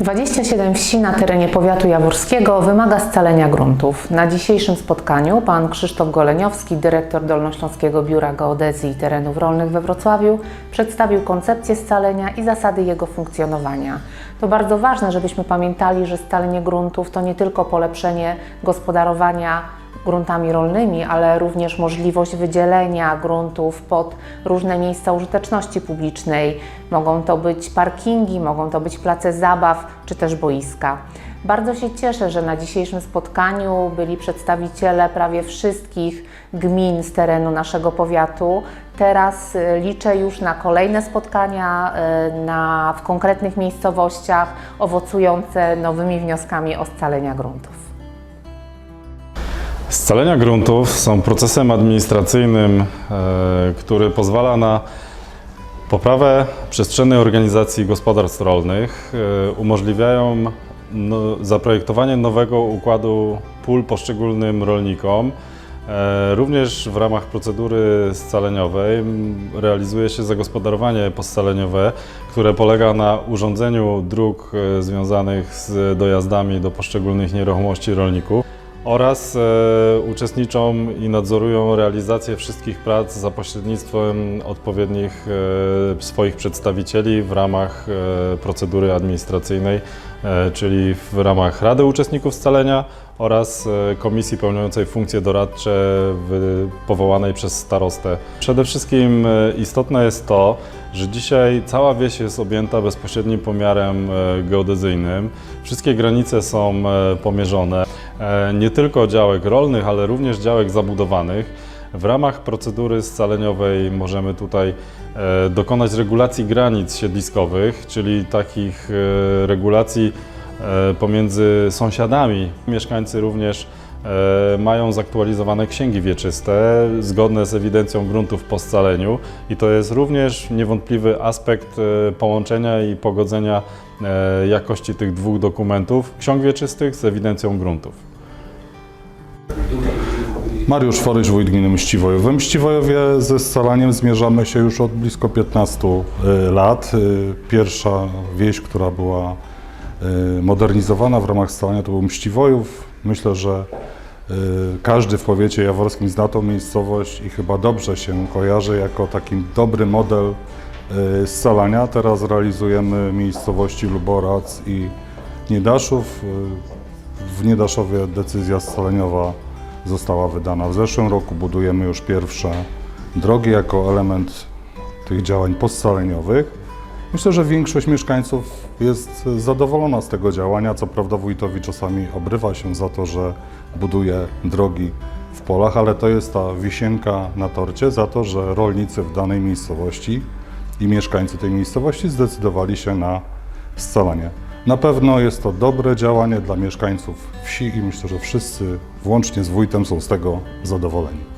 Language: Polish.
27 wsi na terenie powiatu jaworskiego wymaga scalenia gruntów. Na dzisiejszym spotkaniu pan Krzysztof Goleniowski, dyrektor Dolnośląskiego Biura Geodezji i Terenów Rolnych we Wrocławiu, przedstawił koncepcję scalenia i zasady jego funkcjonowania. To bardzo ważne, żebyśmy pamiętali, że scalenie gruntów to nie tylko polepszenie gospodarowania gruntami rolnymi, ale również możliwość wydzielenia gruntów pod różne miejsca użyteczności publicznej. Mogą to być parkingi, mogą to być place zabaw czy też boiska. Bardzo się cieszę, że na dzisiejszym spotkaniu byli przedstawiciele prawie wszystkich gmin z terenu naszego powiatu. Teraz y, liczę już na kolejne spotkania y, na, w konkretnych miejscowościach, owocujące nowymi wnioskami o scalenia gruntów. Scalenia gruntów są procesem administracyjnym, e, który pozwala na poprawę przestrzennej organizacji gospodarstw rolnych, e, umożliwiają no, zaprojektowanie nowego układu pól poszczególnym rolnikom. E, Również w ramach procedury scaleniowej realizuje się zagospodarowanie poscaleniowe, które polega na urządzeniu dróg związanych z dojazdami do poszczególnych nieruchomości rolników oraz e, uczestniczą i nadzorują realizację wszystkich prac za pośrednictwem odpowiednich e, swoich przedstawicieli w ramach e, procedury administracyjnej, czyli w ramach Rady Uczestników Scalenia oraz komisji pełniącej funkcje doradcze powołanej przez starostę. Przede wszystkim istotne jest to, że dzisiaj cała wieś jest objęta bezpośrednim pomiarem geodezyjnym. Wszystkie granice są pomierzone, nie tylko działek rolnych, ale również działek zabudowanych. W ramach procedury scaleniowej możemy tutaj e, dokonać regulacji granic siedliskowych, czyli takich e, regulacji e, pomiędzy sąsiadami. Mieszkańcy również e, mają zaktualizowane księgi wieczyste zgodne z ewidencją gruntów po scaleniu i to jest również niewątpliwy aspekt e, połączenia i pogodzenia e, jakości tych dwóch dokumentów, ksiąg wieczystych z ewidencją gruntów. Mariusz Foryś, wójt gminy Mściwojów. We Mściwojowie ze scalaniem zmierzamy się już od blisko 15 y, lat. Y, Pierwsza wieś, która była y, modernizowana w ramach scalania to był Mściwojów. Myślę, że każdy w powiecie jaworskim zna tą miejscowość i chyba dobrze się kojarzy jako taki dobry model scalania. Teraz realizujemy miejscowości Luborac i Niedaszów. W Niedaszowie decyzja scaleniowa została wydana w zeszłym roku. Budujemy już pierwsze drogi jako element tych działań poscaleniowych. Myślę, że większość mieszkańców jest zadowolona z tego działania. Co prawda wójtowi czasami obrywa się za to, że buduje drogi w polach, ale to jest ta wisienka na torcie za to, że rolnicy w danej miejscowości i mieszkańcy tej miejscowości zdecydowali się na scalanie. Na pewno jest to dobre działanie dla mieszkańców wsi i myślę, że wszyscy, włącznie z wójtem, są z tego zadowoleni.